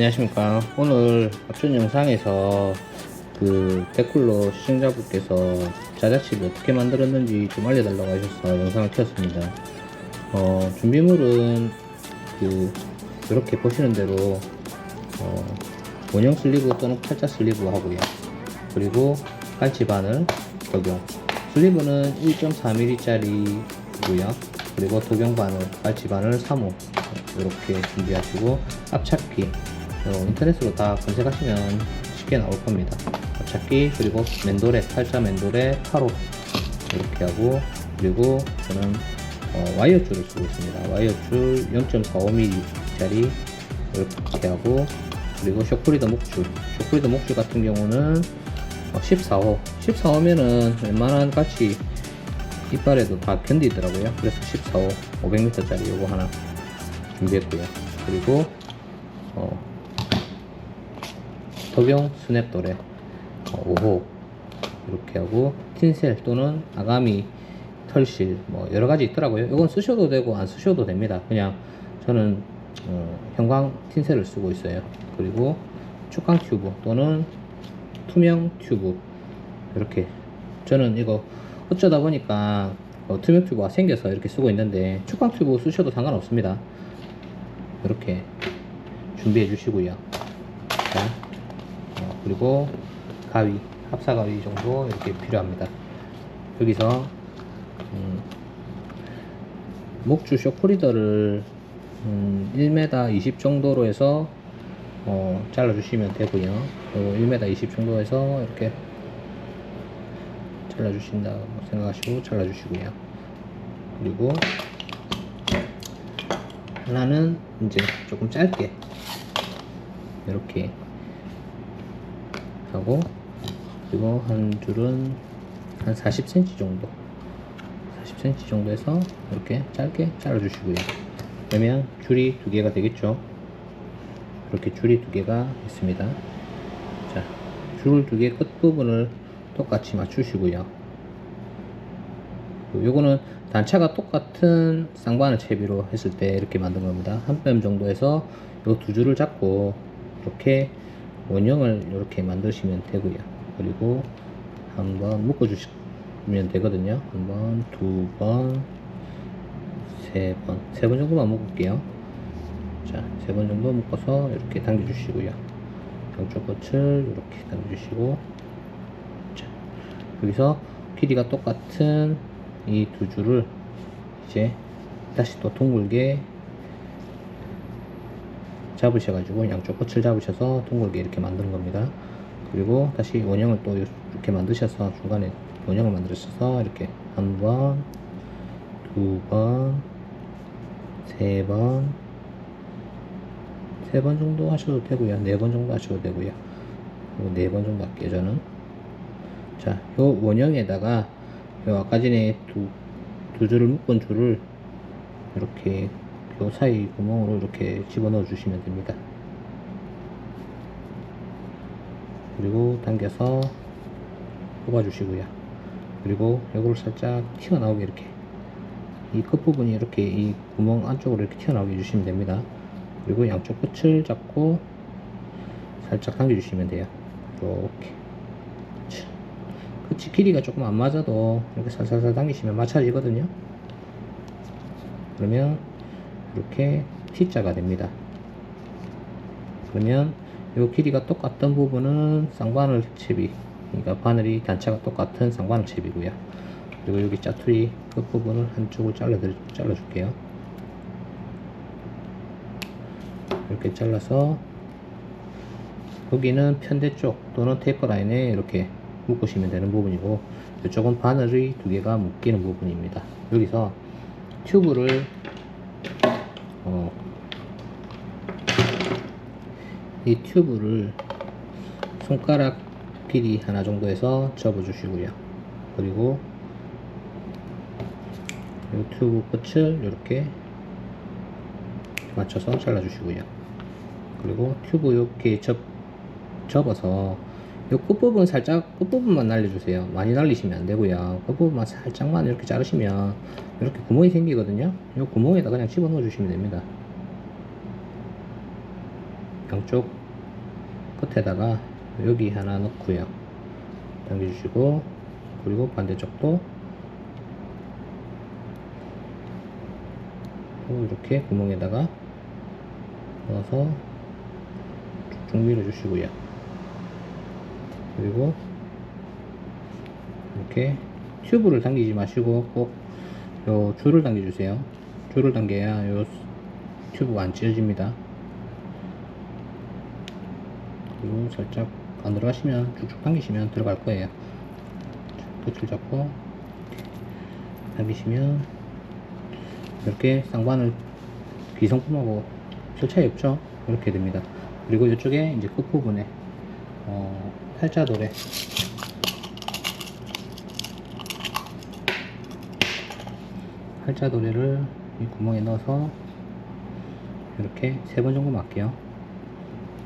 안녕하십니까. 오늘 앞전 영상에서 그 댓글로 시청자분께서 자작치를 어떻게 만들었는지 좀 알려달라고 하셔서 영상을 켰습니다. 어, 준비물은 그 이렇게 보시는 대로 어, 원형 슬리브 또는 팔자 슬리브 하고요. 그리고 깔치 바늘 적용. 슬리브는 1.4mm 짜리고요. 그리고 도경 바늘 깔치 바늘 3호 이렇게 준비하시고 어, 인터넷으로 다 검색하시면 쉽게 나올 겁니다. 앞찾기 그리고 맨돌에 팔자 맨돌에 8호 이렇게 하고 그리고 저는 어, 와이어 줄을 쓰고 있습니다. 와이어 줄 0.45mm 짜리 이렇게 하고 그리고 쇼크리더 목줄. 쇼크리더 목줄 같은 경우는 14호. 14호면은 웬만한 같이 이빨에도 다 견디더라고요. 그래서 14호 500m짜리 요거 하나 준비했고요. 그리고 어, 도경 스냅돌에 어, 5호. 이렇게 하고 틴셀 또는 아가미 털실 뭐 여러 가지 있더라고요. 이건 쓰셔도 되고 안 쓰셔도 됩니다. 그냥 저는 어, 형광 틴셀을 쓰고 있어요. 그리고 축광 튜브 또는 투명 튜브. 이렇게. 저는 이거 어쩌다 보니까 어, 투명 튜브가 생겨서 이렇게 쓰고 있는데 축광 튜브 쓰셔도 상관없습니다. 이렇게 준비해 주시고요 그리고 가위 합사 가위 정도 이렇게 필요합니다. 여기서 음, 목줄 쇼크리더를 음, 1m 20 정도로 해서 어, 잘라 주시면 되고요. 그리고 1m 20 정도 해서 이렇게 잘라 주신다고 생각하시고 잘라 주시고요. 그리고 하나는 이제 조금 짧게 이렇게 하고 그리고 한 줄은 한 40cm 정도. 40cm 정도 해서 이렇게 짧게 잘라 주시고요. 그러면 줄이 두 개가 되겠죠? 이렇게 줄이 두 개가 있습니다. 자, 줄 두 개 끝부분을 똑같이 맞추시고요. 요거는 단차가 똑같은 쌍바늘 채비로 했을 때 이렇게 만든 겁니다. 한 뼘 정도 해서 요 두 줄을 잡고 이렇게 원형을 이렇게 만드시면 되고요. 그리고 한번 묶어 주시면 되거든요. 한번 두번 세 번. 세 번 정도만 묶을게요. 자 세 번 정도 묶어서 이렇게 당겨 주시고요. 양쪽 끝을 이렇게 당겨 주시고. 자 여기서 길이가 똑같은 이 두 줄을 이제 다시 또 둥글게 잡으셔가지고 양쪽 끝을 잡으셔서 둥글게 이렇게 만드는 겁니다. 그리고 다시 원형을 또 이렇게 만드셔서 중간에 원형을 만드셔서 이렇게 한 번, 두 번, 세 번, 세 번 정도 하셔도 되고요. 네 번 정도 하셔도 되고요. 네 번 정도 할게요, 저는. 자, 요 원형에다가 요 아까 전에 두, 두 줄을 묶은 줄을 이렇게 요 사이 구멍으로 이렇게 집어넣어 주시면 됩니다. 그리고 당겨서 뽑아 주시고요. 그리고 요거를 살짝 튀어나오게 이렇게 이 끝부분이 이렇게 이 구멍 안쪽으로 이렇게 튀어나오게 해주시면 됩니다. 그리고 양쪽 끝을 잡고 살짝 당겨 주시면 돼요. 이렇게 끝이 길이가 조금 안 맞아도 이렇게 살살살 당기시면 맞춰지거든요. 그러면 이렇게 T자가 됩니다. 그러면 이 길이가 똑같던 부분은 쌍바늘 칩이 그러니까 바늘이 단차가 똑같은 쌍바늘 칩이고요. 그리고 여기 짜투리 끝부분을 한쪽을 잘라 잘라 줄게요. 이렇게 잘라서 여기는 편대 쪽 또는 테이프 라인에 이렇게 묶으시면 되는 부분이고 이쪽은 바늘이 두 개가 묶이는 부분입니다. 여기서 튜브를 어, 이 튜브를 손가락 길이 하나 정도에서 접어 주시고요. 그리고 이 튜브 끝을 이렇게 맞춰서 잘라 주시고요. 그리고 튜브 이렇게 접, 접어서 이 끝부분 살짝 끝부분만 날려주세요. 많이 날리시면 안 되고요. 끝부분만 살짝만 이렇게 자르시면 이렇게 구멍이 생기거든요. 이 구멍에다 그냥 집어넣어 주시면 됩니다. 양쪽 끝에다가 여기 하나 넣고요. 당겨주시고 그리고 반대쪽도 또 이렇게 구멍에다가 넣어서 쭉쭉 밀어주시고요. 그리고 이렇게 튜브를 당기지 마시고 꼭 요 줄을 당겨주세요. 줄을 당겨야 요 튜브가 안 찢어집니다. 그리고 살짝 안 들어가시면 쭉쭉 당기시면 들어갈 거예요. 끝을 잡고 당기시면 이렇게 쌍반을 귀성품하고 별 차이 없죠? 이렇게 됩니다. 그리고 이쪽에 이제 끝부분에 어, 팔자돌에 팔자도래를 이 구멍에 넣어서 이렇게 세 번 정도 맞게요.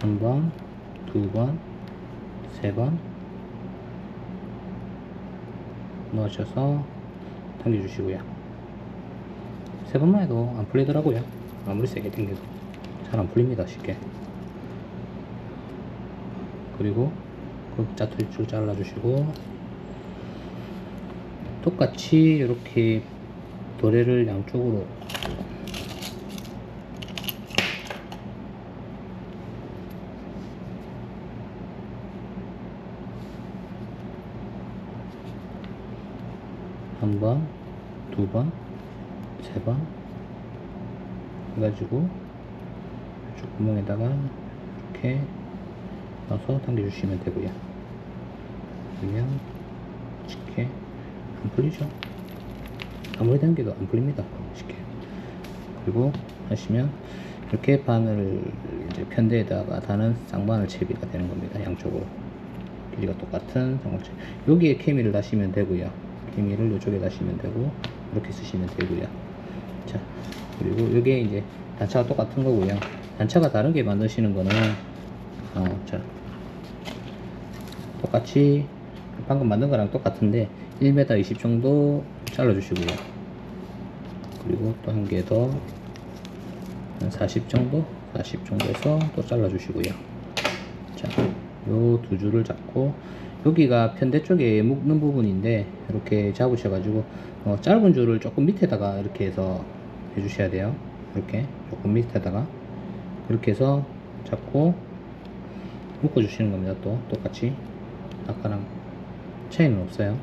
한 번, 두 번, 세 번 넣으셔서 당겨주시고요. 세 번만 해도 안 풀리더라고요. 아무리 세게 당겨도 잘 안 풀립니다. 쉽게. 그리고 그 짜투리 줄 잘라주시고 똑같이 이렇게 도래를 양쪽으로 한 번, 두 번, 세 번 해가지고 이쪽 구멍에다가 이렇게 넣어서 당겨주시면 되고요. 그러면 쉽게 안 풀리죠? 아무리 당겨도 안 풀립니다. 쉽게. 그리고 하시면 이렇게 바늘 이제 편대에다가 다는 쌍바늘 채비가 되는 겁니다. 양쪽으로. 길이가 똑같은 쌍바늘 여기에 케미를 다시면 되고요. 케미를 이쪽에 다시면 되고 이렇게 쓰시면 되고요. 자, 그리고 여기에 이제 단차가 똑같은 거고요. 단차가 다른 게 만드시는 거는 어, 자, 똑같이 방금 만든 거랑 똑같은데 1m 20 정도 잘라 주시고요. 그리고 또 한 개 더, 한 40 정도? 40 정도에서 또 잘라 주시고요. 자, 요 두 줄을 잡고, 여기가 편대 쪽에 묶는 부분인데, 이렇게 잡으셔 가지고, 어, 짧은 줄을 조금 밑에다가 이렇게 해서 해 주셔야 돼요. 이렇게, 조금 밑에다가. 그렇게 해서 잡고, 묶어 주시는 겁니다. 또, 똑같이. 아까랑 차이는 없어요.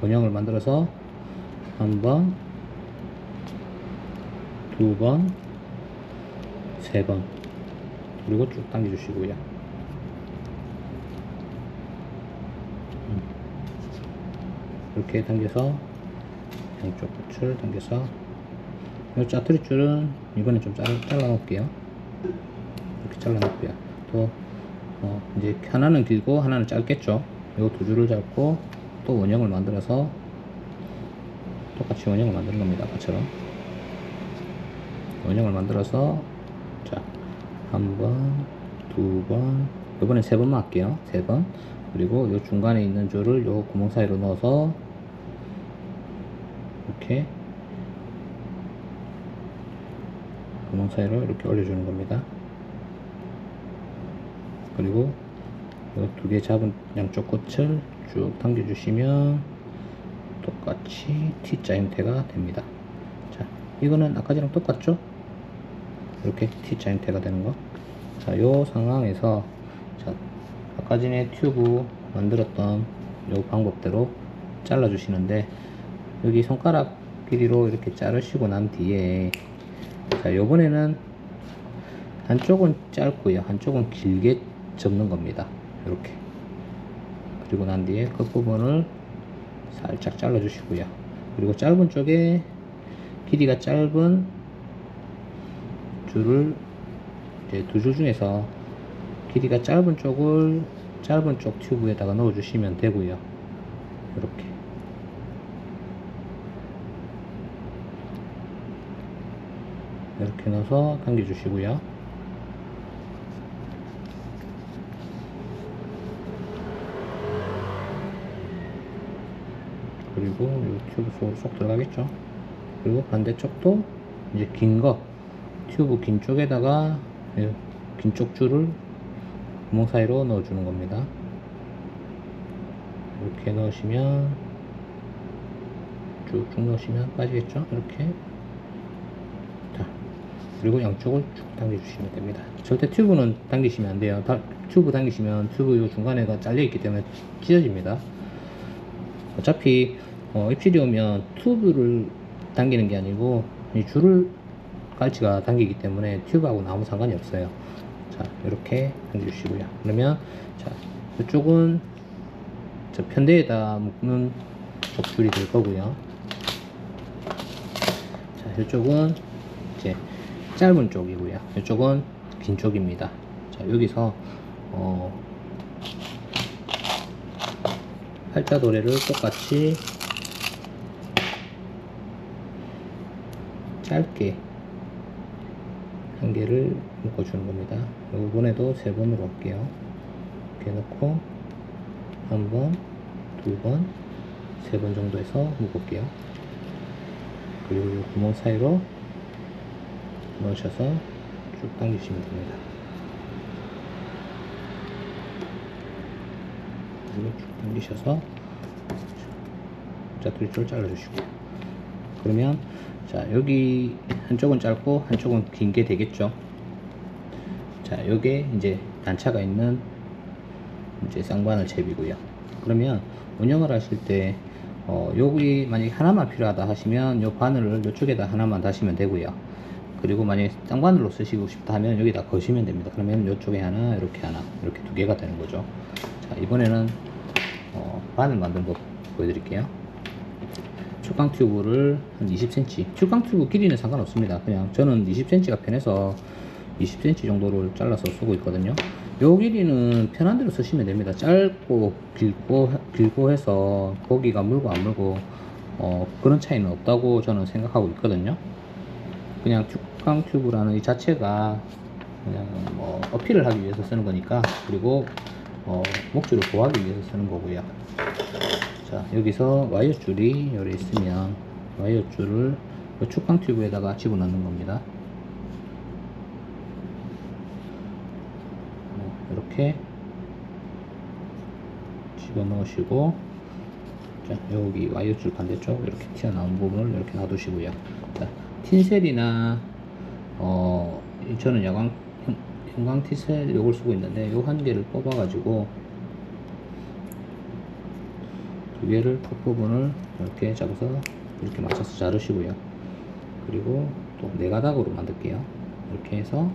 원형을 만들어서 한 번, 두 번, 세 번, 그리고 쭉 당겨주시고요. 음. 이렇게 당겨서 양쪽 끝을 당겨서 이 짜투리 줄은 이번에 좀 잘라, 잘라 놓을게요. 이렇게 잘라 놓고요. 또 어, 이제 하나는 길고 하나는 짧겠죠. 이두 줄을 잡고 또 원형을 만들어서 똑같이 원형을 만드는 겁니다. 아까처럼 원형을 만들어서 자, 한 번, 두 번, 이번엔 세 번만 할게요. 세 번. 그리고 이 중간에 있는 줄을 요 구멍 사이로 넣어서 이렇게 구멍 사이로 이렇게 올려주는 겁니다. 그리고 두 개 잡은 양쪽 끝을 쭉 당겨 주시면 똑같이 T자 형태가 됩니다. 자, 이거는 아까 전랑 똑같죠? 이렇게 T자 형태가 되는 거. 자, 요 상황에서 자, 아까 전에 튜브 만들었던 요 방법대로 잘라 주시는데 여기 손가락 길이로 이렇게 자르시고 난 뒤에 자, 요번에는 한쪽은 짧고요. 한쪽은 길게 접는 겁니다. 이렇게. 그리고 난 뒤에 끝부분을 살짝 잘라 주시고요. 그리고 짧은 쪽에 길이가 짧은 줄을 이제 두 줄 중에서 길이가 짧은 쪽을 짧은 쪽 튜브에다가 넣어 주시면 되고요. 이렇게. 이렇게 넣어서 당겨 주시고요. 그리고 이 튜브 속으로 쏙 들어가겠죠. 그리고 반대쪽도 이제 긴거 튜브 긴 쪽에다가 긴 쪽 줄을 구멍 사이로 넣어주는 겁니다. 이렇게 넣으시면 쭉쭉 넣으시면 빠지겠죠? 이렇게 자 그리고 양쪽을 쭉 당겨주시면 됩니다. 절대 튜브는 당기시면 안 돼요. 다- 튜브 당기시면 튜브 요 중간에가 잘려 있기 때문에 찢어집니다. 어차피 어, 입질이 오면 튜브를 당기는 게 아니고 이 줄을 깔치가 당기기 때문에 튜브하고는 아무 상관이 없어요. 자 이렇게 당겨주시고요. 그러면 자 이쪽은 저 편대에다 묶는 쪽 줄이 될 거고요. 자 이쪽은 이제 짧은 쪽이고요. 이쪽은 긴 쪽입니다. 자 여기서 어, 팔자 도래를 똑같이 짧게 한 개를 묶어주는 겁니다. 이번에도 세 번으로 할게요. 이렇게 넣고 한 번, 두 번, 세 번 정도 해서 묶을게요. 그리고 이 구멍 사이로 넣으셔서 쭉 당기시면 됩니다. 그리고 쭉 당기셔서 자, 둘줄 잘라주시고요. 그러면 자 여기 한쪽은 짧고 한쪽은 긴 게 되겠죠. 자 요게 이제 단차가 있는 이제 쌍바늘 잽이고요. 그러면 운영을 하실 때 어, 여기 만약에 하나만 필요하다 하시면 요 바늘을 이쪽에다 하나만 다시면 되고요. 그리고 만약에 쌍바늘로 쓰시고 싶다 하면 여기다 거시면 됩니다. 그러면 이쪽에 하나, 이렇게 하나, 이렇게 두 개가 되는 거죠. 자, 이번에는 어, 바늘 만든 거 보여드릴게요. 축강 튜브를 한 20cm. 축강 튜브 길이는 상관없습니다. 그냥 저는 20cm가 편해서 20cm 정도를 잘라서 쓰고 있거든요. 요 길이는 편한 대로 쓰시면 됩니다. 짧고 길고 길고 해서 고기가 물고 안 물고 어, 그런 차이는 없다고 저는 생각하고 있거든요. 그냥 축강 튜브라는 이 자체가 그냥 뭐 어필을 하기 위해서 쓰는 거니까 그리고 어, 목줄을 보호하기 위해서 쓰는 거고요. 자 여기서 와이어 줄이 여기 있으면 와이어 줄을 이 축강 튜브에다가 집어넣는 겁니다. 어, 이렇게 집어넣으시고 자 여기 와이어 줄 반대쪽 이렇게 튀어나온 부분을 이렇게 놔두시고요. 자 틴셀이나 어 이- 저는 야광 형- 형광 티셀 요걸 쓰고 있는데 요 한 개를 뽑아 가지고 두 개를 끝부분을 이렇게 잡아서 이렇게 맞춰서 자르시고요. 그리고 또 네 가닥으로 만들게요. 이렇게 해서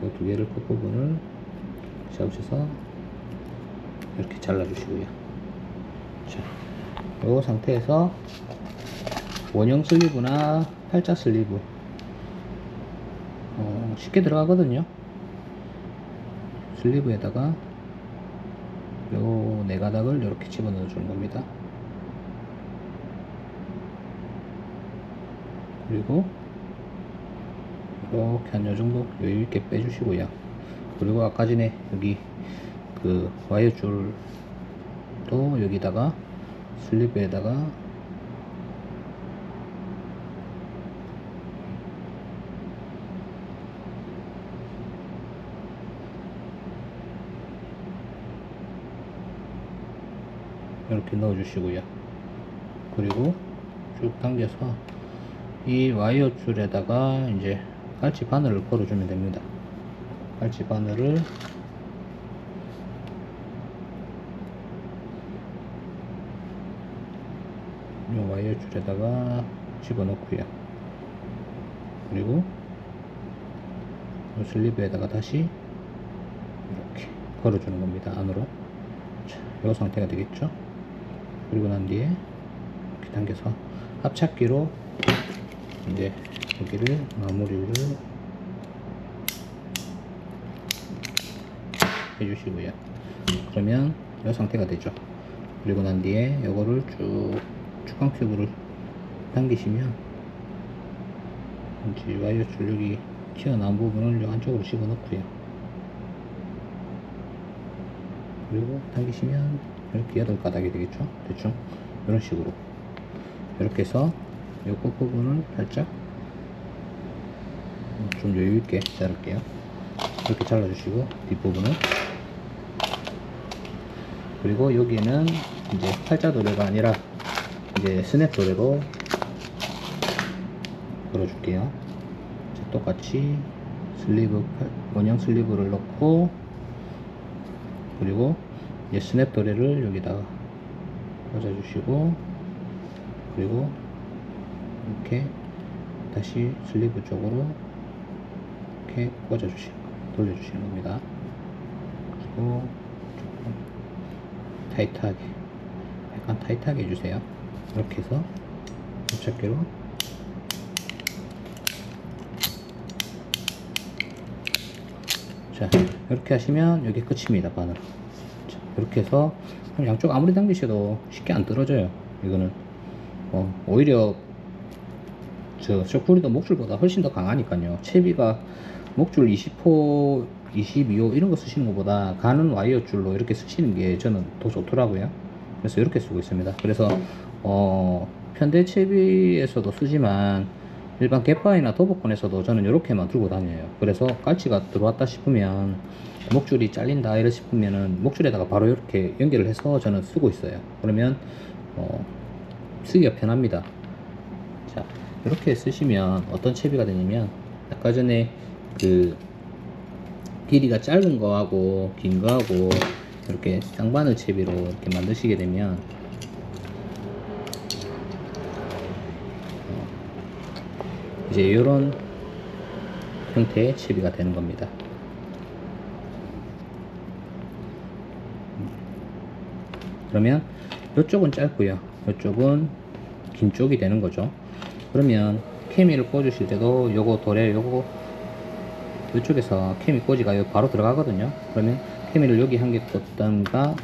그두 개를 끝 부분을 잡으셔서 이렇게 잘라주시고요. 자, 이 상태에서 원형 슬리브나 팔자 슬리브 어, 쉽게 들어가거든요. 슬리브에다가 요 네 가닥을 이렇게 집어넣어 주는 겁니다. 그리고 이렇게 한 요 정도 여유 있게 빼주시고요. 그리고 아까 전에 여기 그 와이어 줄도 여기다가 슬리브에다가 이렇게 넣어 주시고요. 그리고 쭉 당겨서 이 와이어 줄에다가 이제 깔치 바늘을 걸어주면 됩니다. 깔치 바늘을 이 와이어 줄에다가 집어넣고요. 그리고 이 슬리브에다가 다시 이렇게 걸어주는 겁니다. 안으로. 자, 이 상태가 되겠죠? 그리고 난 뒤에 이렇게 당겨서 합착기로 이제 여기를 마무리를 해주시고요. 그러면 이 상태가 되죠. 그리고 난 뒤에 이거를 쭉 축강 튜브를 당기시면 이제 와이어 줄력이 튀어나온 부분을 이 안쪽으로 집어넣고요. 그리고 당기시면 이렇게 여덟 가닥이 되겠죠? 대충 이런 식으로 이렇게 해서 이 끝부분을 살짝 좀 여유 있게 자를게요. 이렇게 잘라주시고 뒷부분은 그리고 여기는 이제 팔자 도래가 아니라 이제 스냅 도래로 걸어줄게요. 자, 똑같이 슬리브 팔- 원형 슬리브를 넣고 그리고 스냅 도래를 여기다가 꽂아주시고 그리고 이렇게 다시 슬리브 쪽으로 이렇게 꽂아주시고 돌려주시는 겁니다. 그리고 조금 타이트하게 약간 타이트하게 해주세요. 이렇게 해서 접착기로 자 이렇게 하시면 여기 끝입니다 바늘 자, 이렇게 해서 양쪽 아무리 당기셔도 쉽게 안 떨어져요. 이거는. 어, 오히려 저 쇼프리도 목줄보다 훨씬 더 강하니까요. 채비가 목줄 20호 22호 이런 거 쓰시는 것보다 가는 와이어 줄로 이렇게 쓰시는 게 저는 더 좋더라고요. 그래서 이렇게 쓰고 있습니다. 그래서 어, 편대 채비에서도 쓰지만 일반 갯바위나 도복권에서도 저는 이렇게만 들고 다녀요. 그래서 깔치가 들어왔다 싶으면 목줄이 잘린다 이러 싶으면은 목줄에다가 바로 이렇게 연결을 해서 저는 쓰고 있어요. 그러면 어, 쓰기가 편합니다. 자 이렇게 쓰시면 어떤 채비가 되냐면 아까 전에 그 길이가 짧은 거하고 긴 거하고 이렇게 쌍바늘 채비로 이렇게 만드시게 되면 이제 이런 형태의 채비가 되는 겁니다. 그러면 이쪽은 짧고요. 이쪽은 긴 쪽이 되는 거죠. 그러면 케미를 꽂으실 때도 요거 도래 요거 이쪽에서 케미 꽂이가 여기 바로 들어가거든요. 그러면 케미를 여기 한 개 꽂던가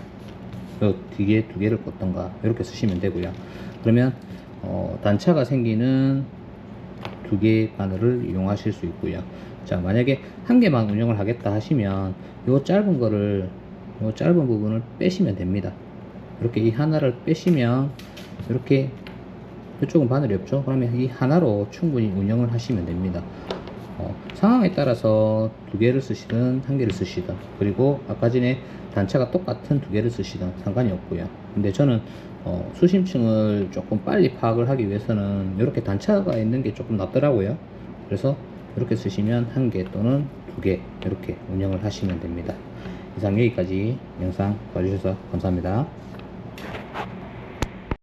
요 뒤에 두 개를 꽂던가 이렇게 쓰시면 되고요. 그러면 어, 단차가 생기는 두 개의 바늘을 이용하실 수 있고요. 자, 만약에 한 개만 운영을 하겠다 하시면 요 짧은 거를 요 짧은 부분을 빼시면 됩니다. 이렇게 이 하나를 빼시면 이렇게 이쪽은 바늘이 없죠. 그러면 이 하나로 충분히 운영을 하시면 됩니다. 어, 상황에 따라서 두 개를 쓰시든 한 개를 쓰시든 그리고 아까 전에 단차가 똑같은 두 개를 쓰시든 상관이 없고요. 근데 저는 어, 수심층을 조금 빨리 파악을 하기 위해서는 이렇게 단차가 있는 게 조금 낫더라고요. 그래서 이렇게 쓰시면 한 개 또는 두 개 이렇게 운영을 하시면 됩니다. 이상 여기까지 영상 봐주셔서 감사합니다.